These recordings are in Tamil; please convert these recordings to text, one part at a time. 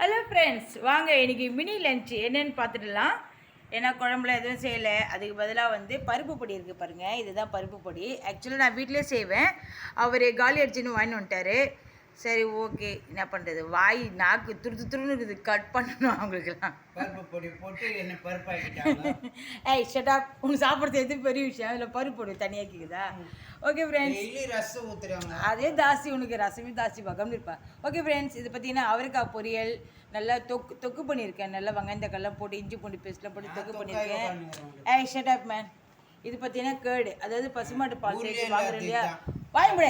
ஹலோ ஃப்ரெண்ட்ஸ் வாங்க இன்னைக்கு மினி லஞ்ச் என்னன்னு பார்த்துடலாம். ஏன்னா குழம்புல எதுவும் செய்யலை. அதுக்கு பதிலாக வந்து பருப்பு பொடி இருக்குது பாருங்கள் இதுதான் பருப்பு பொடி. ஆக்சுவலாக நான் வீட்டிலே செய்வேன். அவர் காலி அடிச்சுன்னு வாங்கிட்டு வந்துட்டார். சரி ஓகே. என்ன பண்ணுறது வாய் நாக்கு துரு துருன்னு இருக்குது. கட் பண்ணணும் அவங்களுக்குலாம் பருப்பு பொடி போட்டு என்ன பருப்பாக்கிட்டாங்க ஏய் ஷட்டா உனக்கு சாப்பிட்றது எது பெரிய விஷயம்? இதில் பருப்பு பொடி தனியாக்கிக்குதா ஓகே ஃப்ரெண்ட்ஸ் ரசம் ஊத்துறாங்க அதே தாசி உனக்கு ரசமே தாசி பக்கம்னு இருப்பா. ஓகே ஃப்ரெண்ட்ஸ் இது பார்த்தீங்கன்னா அவரைக்காய் பொரியல் நல்லா தொக்கு தொக்கு பண்ணியிருக்கேன். நல்லா வெங்காயம் தக்காளிலாம் போட்டு இஞ்சி பூண்டு பேஸ்ட்லாம் போட்டு தொக்கு பண்ணியிருக்கேன். ஏய் ஷட் அப் மேன் இது பார்த்தீங்கன்னா கேர்டு அதாவது பசுமாட்டு பால் சேர்த்து வாங்குறோம் இல்லையா? வாங்க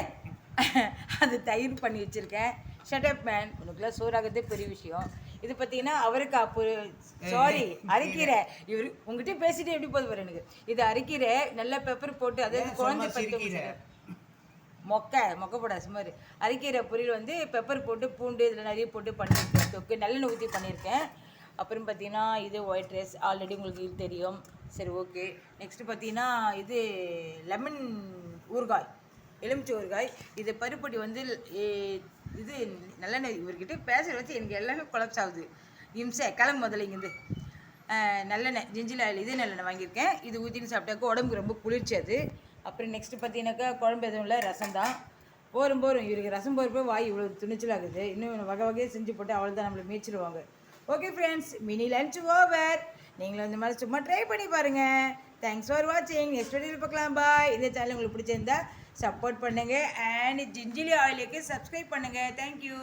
அது தயிர் பண்ணி வச்சுருக்கேன். ஷட் அப் மேன் உனக்குலாம் சோறாகிறதே பெரிய விஷயம். இது பார்த்தீங்கன்னா அவரைக்காய் பொரி சாரி அரைக்கீரை. இவர் உங்ககிட்ட பேசிட்டு எப்படி போது பாரு எனக்கு. இது அரைக்கீரை நல்லா பெப்பர் போட்டு அதாவது குழந்தை? பருப்பு மொக்கை மொக்கை போட சுமார் அரைக்கீரை பொரியல் வந்து பெப்பர் போட்டு பூண்டு இதில் நிறைய போட்டு பண்ணியிருக்கேன். தொக்கு நல்லெண்ணெய் ஊற்றி பண்ணியிருக்கேன். அப்புறம் பார்த்தீங்கன்னா இது ஒயிட் ரைஸ் ஆல்ரெடி உங்களுக்கு இது தெரியும். சரி ஓகே நெக்ஸ்ட்டு பார்த்தீங்கன்னா இது லெமன் ஊறுகாய். எலுமிச்சை ஊறுகாய் இது பருப்பொடி வந்து இது நல்லெண்ணெய் இவர்கிட்ட பேசுகிற வச்சு எனக்கு எல்லாமே கொலப்ஸ் ஆகுது இம்சை கிளம்பு முதல்ல இங்கேருந்து. நல்லெண்ணெய் ஜிஞ்சில் ஆயில் இது நல்லெண்ணெய் வாங்கியிருக்கேன். இது ஊற்றின்னு சாப்பிட்டாக்கா உடம்புக்கு ரொம்ப குளிர்ச்சி அது. அப்புறம் நெக்ஸ்ட்டு பார்த்தீங்கன்னாக்கா குழம்பு எதுவும் இல்லை ரசம் தான். போரும் போரும். இவருக்கு ரசம் போகிறப்ப வாய் இவ்வளோ துணிச்சலாகுது. இன்னும் வகை வகையாக செஞ்சு போட்டு அவள் தான் நம்மளை மீச்சிடுவாங்க okay friends mini lunch over நீங்களும் இந்த மாதிரி சும்மா ட்ரை பண்ணி பாருங்கள் தேங்க்ஸ் ஃபார் வாட்சிங் நெக்ஸ்ட் வீடியோவில் பார்க்கலாம். பாய் இந்த சேனல் உங்களுக்கு பிடிச்சிருந்தா சப்போர்ட் பண்ணுங்கள் அண்ட் ஜிஞ்சிலி ஆயிலுக்கு சப்ஸ்கிரைப் பண்ணுங்கள் தேங்க்யூ